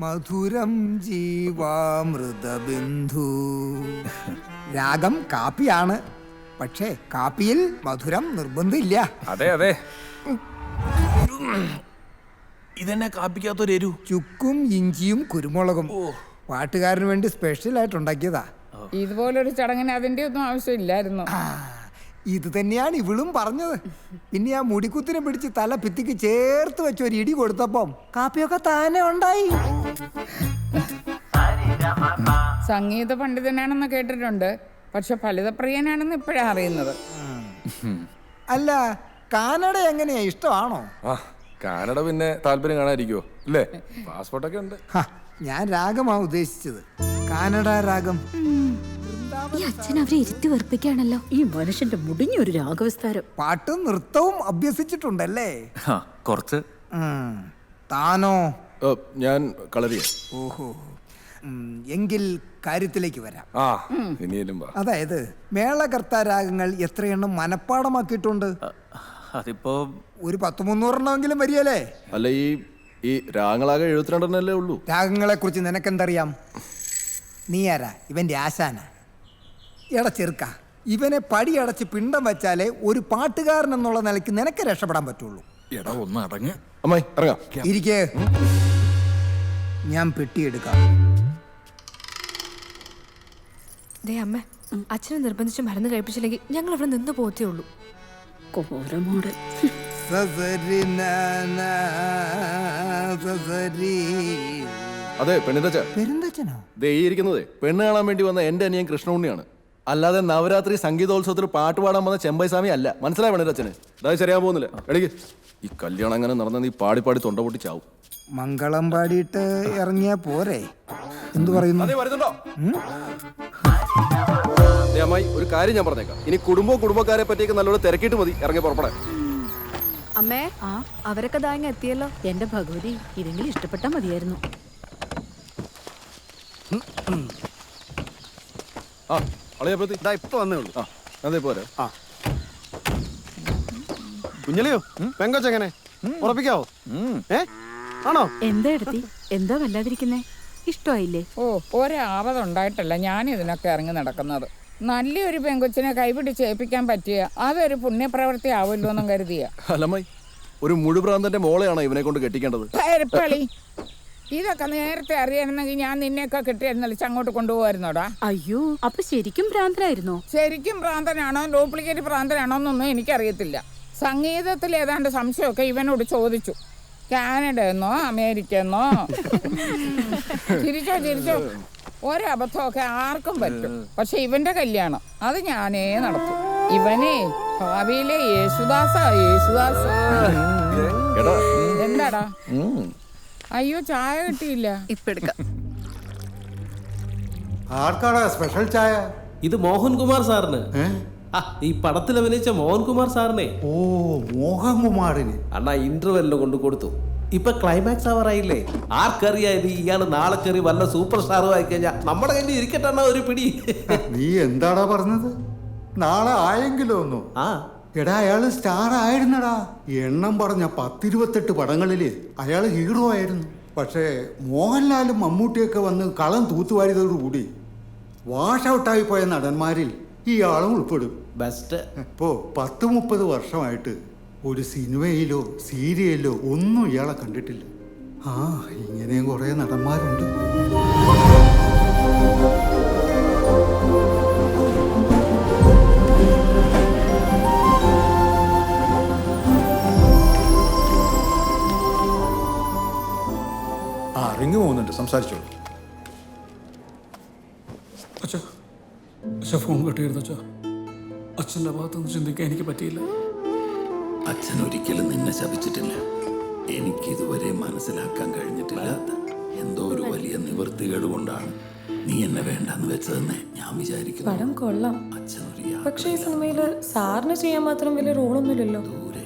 മധുരം ജീവാമൃതബിന്ദു. രാഗം കാപ്പിയാണ്. പക്ഷേ കാപ്പിയിൽ മധുരം നിർബന്ധമില്ല. അതെ അതെ. ഇതെന്നെ കാപ്പിക്കാത്തൊരു എരു. ചുക്കും ഇഞ്ചിയും കുരുമുളകും. പാട്ടുകാരന് വേണ്ടി സ്പെഷ്യൽ ആയിട്ട് ഉണ്ടാക്കിയതാ. ഇതുപോലൊരു ചടങ്ങിന് അതിന്റെ ഒന്നും ആവശ്യമില്ലായിരുന്നു. ഇത് തന്നെയാണ് ഇവളും പറഞ്ഞത്. പിന്നെ ആ മുടിക്കുത്തിനെ പിടിച്ച് തല ഭിത്തിക്ക് ചേർത്ത് വെച്ച് ഒരു ഇടി കൊടുത്തപ്പം കാപ്പിയൊക്കെ താനെ ഉണ്ടായി. സംഗീത പണ്ഡിതനാണെന്ന് കേട്ടിട്ടുണ്ട്. പക്ഷെ ഫലിതപ്രിയനാണെന്ന് ഇപ്പോഴാണ് അറിയുന്നത്. അല്ല കാനഡ എങ്ങനെയാ? ഇഷ്ടമാണോ? ആ കാനഡ പിന്നെ താല്പര്യം കാണാതിരിക്കുവോ അല്ലേ? പാസ്പോർട്ടൊക്കെ ഉണ്ട്. ഞാൻ രാഗമാ ഉദ്ദേശിച്ചത്. കാനഡ രാഗം. ഈ അച്ഛൻ അവരെ ഇരുത്തി വെറുപ്പിക്കാണല്ലോ ഈ മനുഷ്യന്റെ മുടിഞ്ഞൊരു രാഗവിസ്താരം. പാട്ടും നൃത്തവും അഭ്യസിച്ചിട്ടുണ്ടല്ലേ? ആ കുറച്ച്. ഉം. താനോ? ഞാൻ കളരിയ. ഓഹോ. ഉം, എങ്കിൽ കാര്യത്തിലേക്ക് വരാം. ആ ഇനിയും വാ. അതായത് മേളകർത്ത രാഗങ്ങൾ എത്രയെണ്ണം മനഃപ്പാടമാക്കിയിട്ടുണ്ട്? അതിപ്പോ ഒരു പത്ത് മുന്നൂറെണ്ണമെങ്കിലും വരികയല്ലേ? അല്ല ഈ ഈ രാങ്ങളാകെ എഴുപത്തിരണ്ടെണ്ണല്ലേ ഉള്ളൂ. രാഗങ്ങളെ കുറിച്ച് നിനക്കെന്തറിയാം? നീ ആരാ? ഇവന്റെ ആശാന. എടാ ചെറുക്ക ഇവനെ പടിയടച്ച് പിണ്ടം വെച്ചാലേ ഒരു പാട്ടുകാരൻ എന്നുള്ള നിലയ്ക്ക് നിനക്ക് രക്ഷപ്പെടാൻ പറ്റുള്ളൂ. എടാ ഒന്ന് അടങ്ങ്. അമ്മായി ഇറങ്ങാം. ഇരിക്കേ. ഞാൻ പെട്ടിയെടുക്കാം. ദേ അമ്മ അച്ഛനെ നിർബന്ധിച്ച് മരുന്ന് കഴിപ്പിച്ചില്ലെങ്കിൽ ഞങ്ങൾ ഇവിടെ നിന്ന് പോത്തേ ഉള്ളൂ. കോരമോട് സസരി നാന, സസരി. അതെ പെരുന്തച്ഛനോ ദേ ഈ ഇരിക്കുന്നതേ പെണ്ണ് കാണാൻ വേണ്ടി വന്ന എന്റെ അനിയൻ കൃഷ്ണുണ്ണിയാണ് അല്ലാതെ നവരാത്രി സംഗീതോത്സവത്തിൽ പാട്ട് പാടാൻ വന്ന ചെമ്പൈസ്വാമി അല്ല. മനസ്സിലായി അച്ഛന്? അതായത് ശരിയാ പോകുന്നില്ല? എടീക്ക് ഈ കല്യാണം അങ്ങനെ നടന്ന നീ പാടി പാടി തൊണ്ട പൊട്ടി ചാവും. മംഗളം പാടിയിട്ട് ഇറങ്ങിയാ പോരെ. എന്തു പറയുന്നു? അതേ വരുന്നുണ്ടോ? ദേ അമ്മായി ഒരു കാര്യം ഞാൻ പറഞ്ഞേക്കാം. ഇനി കുടുംബവും കുടുംബക്കാരെ പറ്റിയൊക്കെ നല്ലോണം തിരക്കിട്ട് മതി. ഇറങ്ങി പുറപ്പെടാൻ. അമ്മേ ആ? അവരൊക്കെ ദാങ്ങ എത്തിയല്ലോ. എന്റെ ഭഗവതി ഇതെങ്കിലും ഇഷ്ടപ്പെട്ട മതിയായിരുന്നു. ആ അളയപ്പത്തി ഇതാ ഇപ്പൊ വന്നേ ഉള്ളൂ. ആ അതെ പോരെ. കുഞ്ഞലിയോ? പെങ്കൊച്ചെങ്ങനെ? ഉറപ്പിക്കാവോ? ഏ? ആണോ? എന്താ എടുത്തി? എന്താ വല്ലാതിരിക്കുന്നേ? ഇഷ്ടമായില്ലേ? ഓ ഒരാപതുണ്ടായിട്ടല്ല ഞാൻ ഇതിനൊക്കെ ഇറങ്ങി നടക്കുന്നത്. നല്ലൊരു പെങ്കൊച്ചിനെ കൈപിടിച്ച് ഏൽപ്പിക്കാൻ പറ്റിയ അതൊരു പുണ്യപ്രവൃത്തി ആവുമല്ലോ എന്നും കരുതിയ. അല്ലമ്മായി ഒരു മുഴുപ്രാന്തന്റെ മോളെയാണോ ഇവനെ കൊണ്ട് കെട്ടിക്കേണ്ടത്? പരിപ്പളി ഇതൊക്കെ നേരത്തെ അറിയണമെങ്കിൽ ഞാൻ നിന്നെയൊക്കെ കെട്ടിയെഴുന്നള്ളിച്ച് അങ്ങോട്ട് കൊണ്ടുപോകായിരുന്നോടാ. അയ്യോ അപ്പൊ ശരിക്കും ഭ്രാന്തനായിരുന്നോ? ശരിക്കും ഭ്രാന്തനാണോ? ഡ്യൂപ്ലിക്കേറ്റ് ഭ്രാന്തനാണോ എന്നൊന്നും എനിക്കറിയത്തില്ല. സംഗീതത്തിൽ ഏതാണ്ട് സംശയമൊക്കെ ഇവനോട് ചോദിച്ചു. കാനഡ എന്നോ അമേരിക്ക എന്നോ ചിരിച്ചോ ചിരിച്ചോ ഒരബദ്ധമൊക്കെ ആർക്കും പറ്റും. പക്ഷെ ഇവന്റെ കല്യാണം അത് ഞാനേ നടത്തും. ഇവനെ ഭാവിയിലെ യേശുദാസ യേശുദാസ. എന്താടാ? അയ്യോ ചായ കിട്ടിയില്ല. ഇപ്പൊ എടുക്കാം. സ്പെഷ്യൽ ചായ? ഇത് മോഹൻകുമാർ സാറിന്. ഏ? ആ, ഈ പടത്തിൽ അഭിനയിച്ച മോഹൻകുമാർ സാറിനെ. ഓ മോഹൻകുമാറിന്. അണ്ണാ ഇന്റർവെല്ലിന് കൊണ്ട് കൊടുത്തു. ഇപ്പൊ ക്ലൈമാക്സ് ആവാറായില്ലേ? ആർക്കറിയാ ഇത് ഇയാൾ നാളെ കയറി വല്ല സൂപ്പർ സ്റ്റാറും ആയി കഴിഞ്ഞാൽ നമ്മുടെ കയ്യിൽ ഇരിക്കട്ടെ അണ്ണാ ഒരു പിടി. നീ എന്താടാ പറഞ്ഞത്? നാളെ ആയെങ്കിലും ഒന്നു ആ. എടാ അയാൾ സ്റ്റാർ ആയിരുന്നടാ. എണ്ണം പറഞ്ഞ പത്തിരുപത്തെട്ട് പടങ്ങളിൽ അയാൾ ഹീറോ ആയിരുന്നു. പക്ഷേ മോഹൻലാലും മമ്മൂട്ടിയൊക്കെ വന്ന് കളം തൂത്തുവാരിയതോടുകൂടി വാഷ് ഔട്ടായി പോയ നടന്മാരിൽ ഇയാളും ഉൾപ്പെടും. ബെസ്റ്റ് ഇപ്പോ പത്ത് മുപ്പത് വർഷമായിട്ട് ഒരു സിനിമയിലോ സീരിയലിലോ ഒന്നും ഇയാളെ കണ്ടിട്ടില്ല. ആ ഇങ്ങനെയും കുറേ നടന്മാരുണ്ട്. സംസാരിച്ചോളൂ. അച്ഛാ അച്ഛാ ഫോൺ കെട്ടിയിരുന്നു അച്ഛാ? അച്ഛന്റെ ഭാഗത്തുനിന്ന് ചിന്തിക്കാൻ എനിക്ക് പറ്റിയില്ല. അച്ഛൻ ഒരിക്കലും നിന്നെ ശപിച്ചിട്ടില്ല. എനിക്കിതുവരെ മനസ്സിലാക്കാൻ കഴിഞ്ഞിട്ടില്ല. എന്തോ ഒരു വലിയ നിവൃത്തികേട് കൊണ്ടാണ് നീ എന്നെ വേണ്ടെന്ന് വെച്ചതെന്ന് ഞാൻ വിചാരിക്കുന്നു. പടം കൊള്ളാം. അച്ഛൻ ഒരു പക്ഷേ ഈ സിനിമയിൽ സാറിന് ചെയ്യാൻ മാത്രം വലിയ റോളൊന്നുമില്ലല്ലോ. ദൂരെ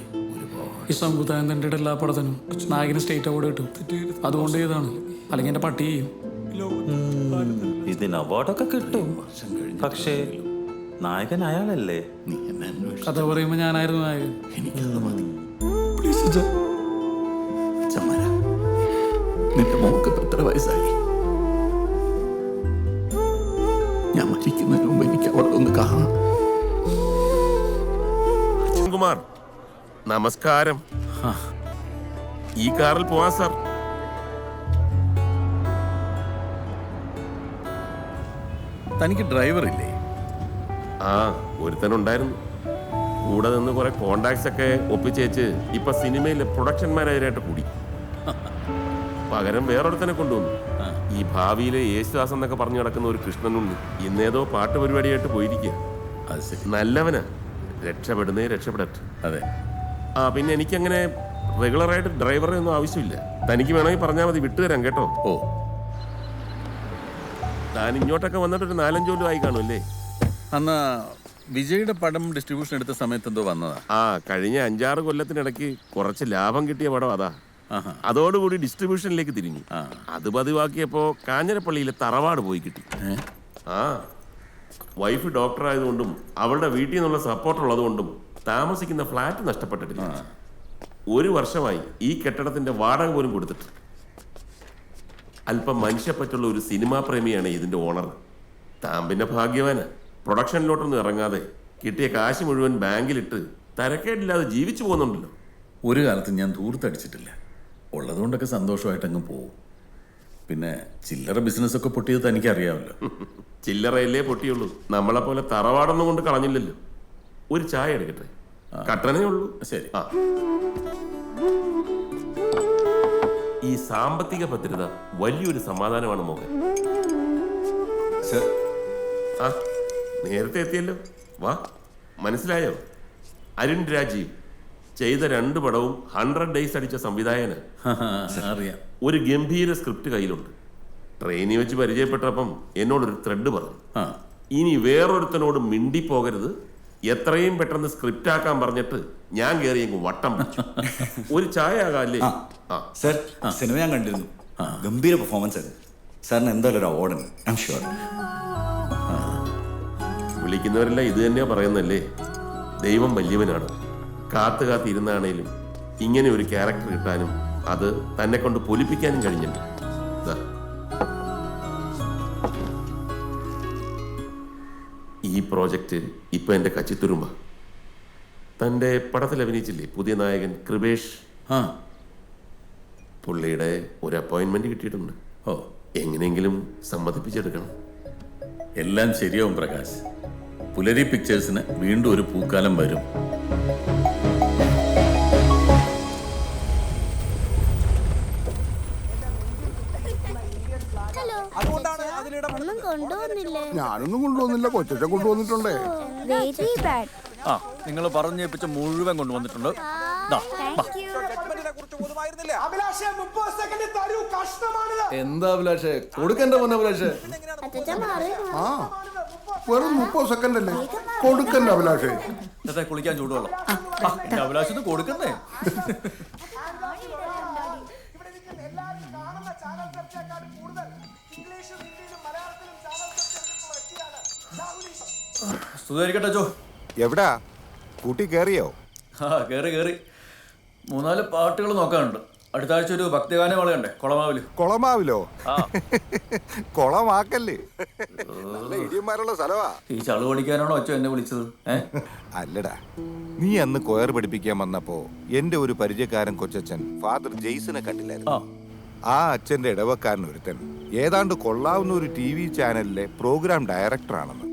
ഈ സംവിധായകന്റെ എല്ലാ പടത്തിനും നായകന് സ്റ്റേറ്റ് അവാർഡ് കിട്ടും. അതുകൊണ്ട് ഇതാണ് അല്ലെങ്കിൽ എന്റെ പട്ടി ഇതിന് അവാർഡൊക്കെ കിട്ടും. പക്ഷേ നായകൻ അയാളല്ലേ? നീ എന്നെ കഥ പറയുമ്പോൾ ഞാനായിരുന്നു നായകൻ. എനിക്കത് മതി. നിന്റെ മോക്ക് എത്ര വയസ്സായി? ഞാൻ മരിക്കുന്നതിന് മുമ്പ് എനിക്ക് അവളെ ഒന്ന് കാണണം കുമാർ നമസ്കാരം. ഈ കാറിൽ പോവാ സാർ. തനിക്ക് ഡ്രൈവർ ഇല്ലേ? ആ ഒരുത്തനുണ്ടായിരുന്നു. കൂടെ നിന്ന് കുറെ കോണ്ടാക്ട്സ് ഒക്കെ ഒപ്പിച്ചേച്ച് ഇപ്പൊ സിനിമയിലെ പ്രൊഡക്ഷൻ മാനേജറായിട്ട് കൂടി. പകരം വേറൊരുത്തനെ കൊണ്ടുവന്നു. ഈ ഭാവിയിലെ യേശുദാസ് എന്നൊക്കെ പറഞ്ഞു നടക്കുന്ന ഒരു കൃഷ്ണനുണ്ട് ഇന്നേതോ പാട്ട് പരിപാടിയായിട്ട് പോയിരിക്കുക നല്ലവനാ. രക്ഷപ്പെടുന്നേ രക്ഷപ്പെടട്ടെ. അതെ. ആ പിന്നെ എനിക്കങ്ങനെ റെഗുലറായിട്ട് ഡ്രൈവറെ ഒന്നും ആവശ്യമില്ല. തനിക്ക് വേണമെങ്കിൽ പറഞ്ഞാൽ മതി വിട്ടുതരാം കേട്ടോ. ഓ. താൻ ഇങ്ങോട്ടൊക്കെ വന്നിട്ട് ഒരു നാലഞ്ച് കൊല്ലം ആയി കാണും അല്ലേ? അന്ന് വിജയുടെ പടം ഡിസ്ട്രിബ്യൂഷൻ എടുത്ത സമയത്ത് എന്തോ വന്നതാ. ആ കഴിഞ്ഞ അഞ്ചാറ് കൊല്ലത്തിനിടയ്ക്ക് കുറച്ച് ലാഭം കിട്ടിയ പടം അതാ. അതോടുകൂടി ഡിസ്ട്രിബ്യൂഷനിലേക്ക് തിരിഞ്ഞു. അത് പതിവാക്കിയപ്പോ കാഞ്ഞിരപ്പള്ളിയിലെ തറവാട് പോയി കിട്ടി. ആ. വൈഫ് ഡോക്ടർ ആയതുകൊണ്ടും അവളുടെ വീട്ടിൽ നിന്നുള്ള സപ്പോർട്ട് ഉള്ളതുകൊണ്ടും താമസിക്കുന്ന ഫ്ലാറ്റ് നഷ്ടപ്പെട്ടിട്ടില്ല. ഒരു വർഷമായി ഈ കെട്ടിടത്തിന്റെ വാടക പോലും കൊടുത്തിട്ട് അല്പം മനുഷ്യപ്പറ്റുള്ള ഒരു സിനിമാ പ്രേമിയാണ് ഇതിന്റെ ഓണർ. താൻ പിന്നെ ഭാഗ്യവാന്. പ്രൊഡക്ഷനിലോട്ടൊന്നും ഇറങ്ങാതെ കിട്ടിയ കാശ് മുഴുവൻ ബാങ്കിലിട്ട് തരക്കേടില്ലാതെ ജീവിച്ചു പോകുന്നുണ്ടല്ലോ. ഒരു കാലത്ത് ഞാൻ ദൂർത്തടിച്ചിട്ടില്ല ഉള്ളതുകൊണ്ടൊക്കെ സന്തോഷമായിട്ട് അങ്ങ് പോകും പിന്നെ ചില്ലറ ബിസിനസ് ബിസിനസ്സൊക്കെ പൊട്ടിയത് തനിക്കറിയാമല്ലോ. ചില്ലറയല്ലേ പൊട്ടിയുള്ളൂ. നമ്മളെ പോലെ തറവാടൊന്നും കൊണ്ട് കളഞ്ഞില്ലല്ലോ. ഒരു ചായ എടുക്കട്ടെ? കട്ടനേ ഉള്ളൂ. ശരി. ആ. ഈ സാമ്പത്തിക ഭദ്രത വലിയൊരു സമാധാനമാണ് മോഹൻ. ആ നേരത്തെ എത്തിയല്ലോ. വാ മനസ്സിലായോ? അരുൺ രാജീവ് ചെയ്ത രണ്ട് പടവും ഹൺഡ്രഡ് ഡേയ്സ് അടിച്ച സംവിധായകന് അറിയാം. ഒരു ഗംഭീര സ്ക്രിപ്റ്റ് കയ്യിലുണ്ട്. ട്രെയിനിൽ വെച്ച് പരിചയപ്പെട്ടപ്പം എന്നോടൊരു ത്രെഡ് പറഞ്ഞു. ഇനി വേറൊരുത്തനോട് മിണ്ടിപ്പോകരുത്. എത്രയും പെട്ടെന്ന് സ്ക്രിപ്റ്റ് ആക്കാൻ പറഞ്ഞിട്ട് ഞാൻ കയറി വട്ടം പിടിച്ചു. ഒരു ചായ ആകാല്ലേ സർ സിനിമ ഞാൻ കണ്ടിരുന്നു. ഗംഭീര പെർഫോമൻസ് ആയിരുന്നു. സാറിന് എന്തായാലും ഒരു അവാർഡ് ഐ എം ഷുവർ വിളിക്കുന്നവരെല്ലാം ഇത് തന്നെയാ പറയുന്നല്ലേ ദൈവം വലിയവനാണ്. കാത്തു കാത്തിരുന്നാണേലും ഇങ്ങനെ ഒരു ക്യാരക്ടർ കിട്ടാനും അത് തന്നെ കൊണ്ട് പൊലിപ്പിക്കാനും കഴിഞ്ഞിട്ടുണ്ട്. ദാ. ഈ പ്രോജക്റ്റ് ഇപ്പൊ എന്റെ കച്ചിത്തുരുമ്പ. തന്റെ പടത്തിൽ അഭിനയിച്ചില്ലേ? പുതിയ നായകൻ കൃപേഷ്. ആ. പുള്ളിയുടെ ഒരു അപ്പോയിന്റ്മെന്റ് കിട്ടിയിട്ടുണ്ട്. ഓ. എങ്ങനെയെങ്കിലും സമ്മതിപ്പിച്ചെടുക്കണം. എല്ലാം ശരിയാവും പ്രകാശ്. പുലരി പിക്ചേഴ്സിന് വീണ്ടും ഒരു പൂക്കാലം വരും. ഒന്നും കൊണ്ടുവന്നില്ലേ? ഞാനൊന്നും കൊണ്ടുവന്നില്ല. കൊച്ചെ കൊണ്ടുവന്നിട്ടുണ്ടേ. വെരി ബാഡ് ആ നിങ്ങൾ പറഞ്ഞേപ്പിച്ച മുഴുവൻ കൊണ്ടുവന്നിട്ടുണ്ട്. എന്താ അഭിലാഷേ? കൊടുക്കണ്ട മോനെ അഭിലാഷേ. ആ വെറും മുപ്പത് സെക്കൻഡ് അല്ലേ? കൊടുക്കണ്ട അഭിലാഷേ. ഇന്നത്തെ കുളിക്കാൻ ചൂടുവെള്ളം. അഭിലാഷ് കൊടുക്കണ്ടേ സുധാരിക്കട്ടെ ചോ എവിടാ? കൂട്ടി കേറിയോ? ആ കേറി കേറി. മൂന്നാൽ പാട്ടുകൾ നോക്കാനുണ്ട്. അടുത്ത ആഴ്ച ഒരു ഭക്തിഗാനം വളയണ്ടേ? കൊളമാവിൽ. കൊളമാവിലോ? കൊളമാക്കല്ലേ? നല്ല ഇടിയന്മാരുള്ള സ്ഥലവാ. ഈ ചളു പഠിക്കാനാണോ അച്ഛൻ എന്നെ വിളിച്ചത്? അല്ലടാ. നീ അന്ന് കൊയർ പഠിപ്പിക്കാൻ വന്നപ്പോ എന്റെ ഒരു പരിചയക്കാരൻ കൊച്ചച്ഛൻ ഫാദർ ജെയ്സനെ കണ്ടില്ലായിരുന്നു. ആ. ആ അച്ഛന്റെ ഇടവക്കാരൻ ഒരുത്തൻ. ഏതാണ്ട് കൊള്ളാവുന്ന ഒരു ടി വി ചാനലിലെ പ്രോഗ്രാം ഡയറക്ടറാണെന്ന്.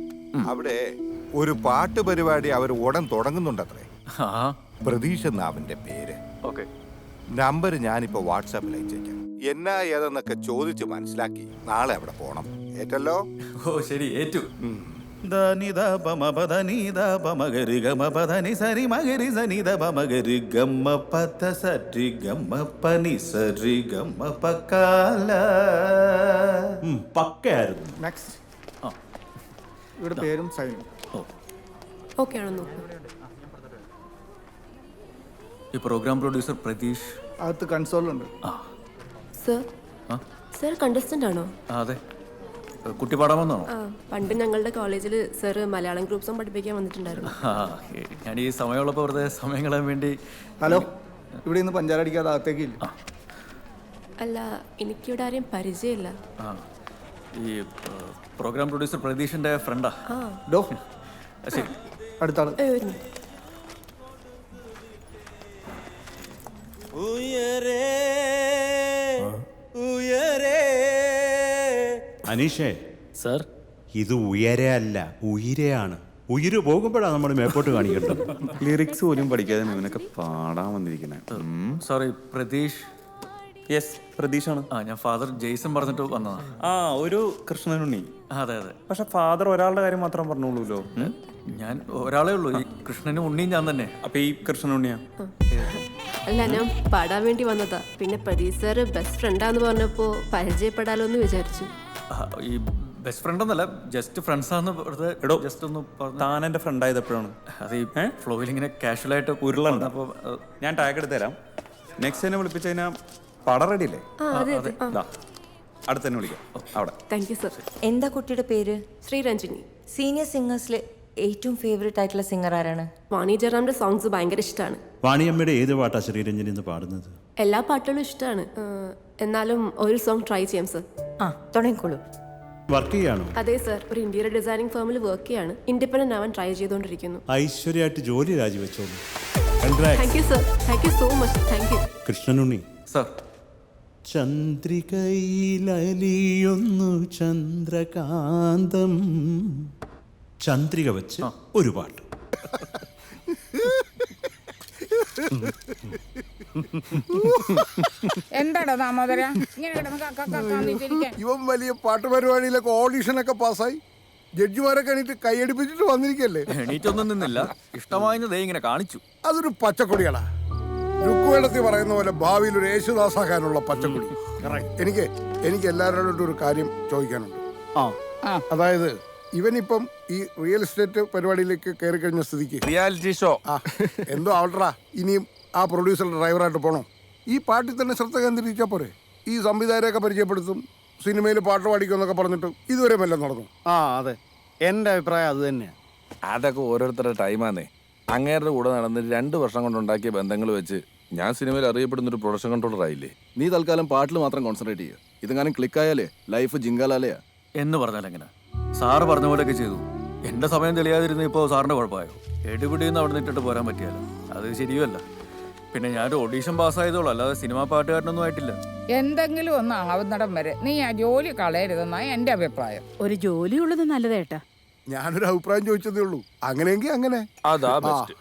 അവിടെ ഒരു പാട്ട് പരിപാടി അവർ ഉടൻ തുടങ്ങുന്നുണ്ടത്രേ. ആ. പ്രതീഷ് നാവിന്റെ പേര്. ഓക്കെ. നമ്പർ ഞാനിപ്പോ വാട്സാപ്പിൽ അയച്ചേക്കാം. എന്നാ ഏതെന്നൊക്കെ ചോദിച്ച് മനസ്സിലാക്കി നാളെ അവിടെ പോണം. ഏറ്റല്ലോ? ഓ ശരി ഏറ്റു. ധനിത പമ പധനിത പമഗരി ഗമ പധനി സരി മഗരി സനിത പമഗരി ഗമ്മ പത സരി ഗമ്മ പനി സരി ഗമ്മ പക്കാല പക്കായിരുന്നു നെക്സ്റ്റ് ഇവിടെ പേരും സൈനും. ഓക്കെ ആണോ നോക്കൂ. ഈ പ്രോഗ്രാം പ്രൊഡ്യൂസർ പ്രതീഷ്. അകത്ത് കൺസോളുണ്ട് സർ. ആ? സർ കണ്ടസ്റ്റന്റ് ആണോ? ആ, അതെ. കുട്ടി പാടാൻ വന്നാണോ ആ പണ്ട് ഞങ്ങളുടെ കോളേജിൽ സർ മലയാളം ഗ്രൂപ്പ് പഠിപ്പിക്കാൻ വന്നിട്ടുണ്ടായിരുന്നു. ആ ഏ, ഞാൻ ഈ സമയമുള്ളപ്പോൾ വെറുതെ സമയം കളയാൻ വേണ്ടി ഹലോ ഇവിടെ ഇന്ന് പഞ്ചാര അടിക്കാതെ അകത്തേക്ക് ഇല്ല അല്ല എനിക്കിവിടെ ആരെയും പരിചയമില്ല. ആ. ഈ പ്രോഗ്രാം പ്രൊഡ്യൂസർ പ്രതീഷിന്റെ ഫ്രണ്ടാ ഡോ ശരി. അടുത്താണ് അനീഷേ. സർ? ഇത് ഉയരെ അല്ല ഉയരെയാണ്. ഉയര് പോകുമ്പോഴാണ് നമ്മൾ മേപ്പോട്ട് കാണിക്കേണ്ടത്. ലിറിക്സ് പോലും പഠിക്കാതെ ഇവനൊക്കെ പാടാൻ വന്നിരിക്കുന്നത് സോറി പ്രതീഷ്. യെസ് പ്രതീക്ഷാണ് ആ ഞാൻ ഫാദർ ജെയ്സൺ പറഞ്ഞിട്ട് വന്നതാണ് ആ ഒരു കൃഷ്ണനുണ്ണി. അതെ അതെ. പക്ഷെ ഫാദർ ഒരാളുടെ കാര്യം മാത്രം പറഞ്ഞോളൂല്ലോ ഞാൻ ഒരാളെ ഉള്ളൂ. ഈ കൃഷ്ണനും ഉണ്ണിയും ഞാൻ തന്നെ. അപ്പൊ ഈ കൃഷ്ണനുണ്ണിയാ? അല്ല ഞാൻ പാടാൻ വേണ്ടി വന്നതാ. പിന്നെ പ്രദീപ് സാറ് ബെസ്റ്റ് ഫ്രണ്ടാന്ന് പറഞ്ഞപ്പോ പരിചയപ്പെടാലോ എന്ന് വിചാരിച്ചു ഈ ബെസ്റ്റ് ഫ്രണ്ട് ഒന്നല്ല ജസ്റ്റ് ഫ്രണ്ട്സ് ആണെന്ന് വെറുതെ എടോ, ജസ്റ്റ് ഒന്ന് താൻ എന്റെ ഫ്രണ്ട് ആയത് എപ്പോഴാണ് അത് ഈ ഫ്ലോയിൽ ഇങ്ങനെ കാഷ്വൽ ആയിട്ട് ഉരുളണ്ട. അപ്പോൾ ഞാൻ ടാഗ് എടുത്ത് തരാം. നെക്സ്റ്റ് എന്നെ വിളിപ്പിച്ചു കഴിഞ്ഞാൽ പടം റെഡി അല്ലേ ആ അതെ അതെ. ദാ, അടുത്ത് തന്നെ വിളിക്കാം അവിടെ. താങ്ക് യു സർ എന്താ കുട്ടിയുടെ പേര്? ശ്രീരഞ്ജിനി. സീനിയർ സിംഗേഴ്സിലെ ഏറ്റവും ഫേവറേറ്റ് ആയിട്ടുള്ള സിംഗർ ആരാണ്? വാണി ജയറാമിന്റെ സോങ്സ് ഭയങ്കര ഇഷ്ടമാണ് വാണിയമ്മയുടെ ഏത് പാട്ടാ ശ്രീരഞ്ജനി എന്ന് പാടുന്നത്? എല്ലാ പാട്ടുകളും ഇഷ്ടമാണ് എന്നാലും ഒരു സോങ് ട്രൈ ചെയ്യാം സർ ആ തുടങ്ങിക്കോളൂ. വർക്ക് ചെയ്യാണോ? അതെ സർ ഒരു ഇന്റീരിയർ ഡിസൈനിങ് ഫേമിൽ വർക്ക് ചെയ്യാണ്. ഇൻഡിപെൻഡന്റ് ആവാൻ ട്രൈ ചെയ്തുകൊണ്ടിരിക്കുന്നു. ഐശ്വര്യമായിട്ട് ജോലി രാജിവെച്ചോളൂ. Thank you sir thank you so much thank you Krishnanunni. Sir ചന്ദ്രികയിലലിയൊന്നു ചന്ദ്രകാന്തം. ചന്ദ്രിക വെച്ച് ഒരു പാട്ട്. എന്താടാ ദാമോദര? ഇങ്ങനെ കിടന്ന് കക്ക കക്കാന്നിട്ടിരിക്കാൻ ഇവൻ വലിയ പാട്ട് പരിപാടിയിലൊക്കെ ഓഡീഷനൊക്കെ പാസ്സായി. ജഡ്ജിമാരൊക്കെ എണീറ്റ് കൈയടിപ്പിച്ചിട്ട് വന്നിരിക്കല്ലേ? എണീറ്റൊന്നും നിന്നില്ല. ഇഷ്ടമായെന്ന് ദേ ഇങ്ങനെ കാണിച്ചു. അതൊരു പച്ചക്കൊടികളാ രുക്കുവേടത്തിൽ പറയുന്ന പോലെ ഭാവിയിൽ ഒരു യേശുദാസാകാനുള്ള പച്ചക്കുടി. എനിക്ക് എനിക്ക് എല്ലാവരോടും ഒരു കാര്യം ചോദിക്കാനുണ്ട്. ആ അതായത് ഇവനിപ്പം ഈ റിയൽ എസ്റ്റേറ്റ് പരിപാടിയിലേക്ക് കയറി കഴിഞ്ഞ സ്ഥിതിക്ക്. റിയാലിറ്റി ഷോ ആ എന്തോ ആവട്ടറാ ഇനിയും ആ പ്രൊഡ്യൂസർ ഡ്രൈവറായിട്ട് പോണോ? ഈ പാട്ടിൽ തന്നെ ശ്രദ്ധ കേന്ദ്രീകരിച്ചാൽ പോരെ? ഈ സംവിധായകരെയൊക്കെ പരിചയപ്പെടുത്തും സിനിമയിൽ പാട്ട് പാടിക്കും എന്നൊക്കെ പറഞ്ഞിട്ട് ഇതുവരെ വല്ലതും നടന്നു. ആ അതെ. എന്റെ അഭിപ്രായം അത് തന്നെയാണ് അതൊക്കെ ഓരോരുത്തരുടെ ടൈമാന്നേ അങ്ങേരുടെ കൂടെ നടന്ന് രണ്ട് വർഷം കൊണ്ടുണ്ടാക്കിയ ബന്ധങ്ങൾ വെച്ച് ഞാൻ സിനിമയിൽ അറിയപ്പെടുന്ന ഒരു പ്രൊഡക്ഷൻ കൺട്രോളർ ആയില്ലേ? നീ തൽക്കാലം പാട്ടിൽ മാത്രം കോൺസെൻട്രേറ്റ് ചെയ്യുക ഇതെങ്ങാനും ക്ലിക്കായാലേ ലൈഫ് ജിങ്കാലാലയാ. എന്ന് പറഞ്ഞാൽ എങ്ങനെ? സാറ് പറഞ്ഞ പോലെയൊക്കെ ചെയ്തു. എന്റെ സമയം തെളിയാതിരുന്ന ഇപ്പോ സാറിന്റെ കുഴപ്പമായോ? എടുപിടിന്ന് അവിടെ നിന്നിട്ട് പോരാൻ പറ്റിയല്ല അത് ശരിയല്ല പിന്നെ ഞാൻ ഓഡീഷൻ പാസ്സായതോളൂ അല്ലാതെ സിനിമാ പാട്ടുകാരനൊന്നും ആയിട്ടില്ല. എന്തെങ്കിലും ഒന്ന് ആവുന്നിടം വരെ നീ ആ ജോലി കളയരുതെന്നാണ് എന്റെ അഭിപ്രായം. ഒരു ജോലിയുള്ളത് നല്ലതേട്ടാ. ഞാനൊരു അഭിപ്രായം ചോദിച്ചതേ ഉള്ളൂ. അങ്ങനെയെങ്കിൽ അങ്ങനെ. അതാ. ബെസ്റ്റ്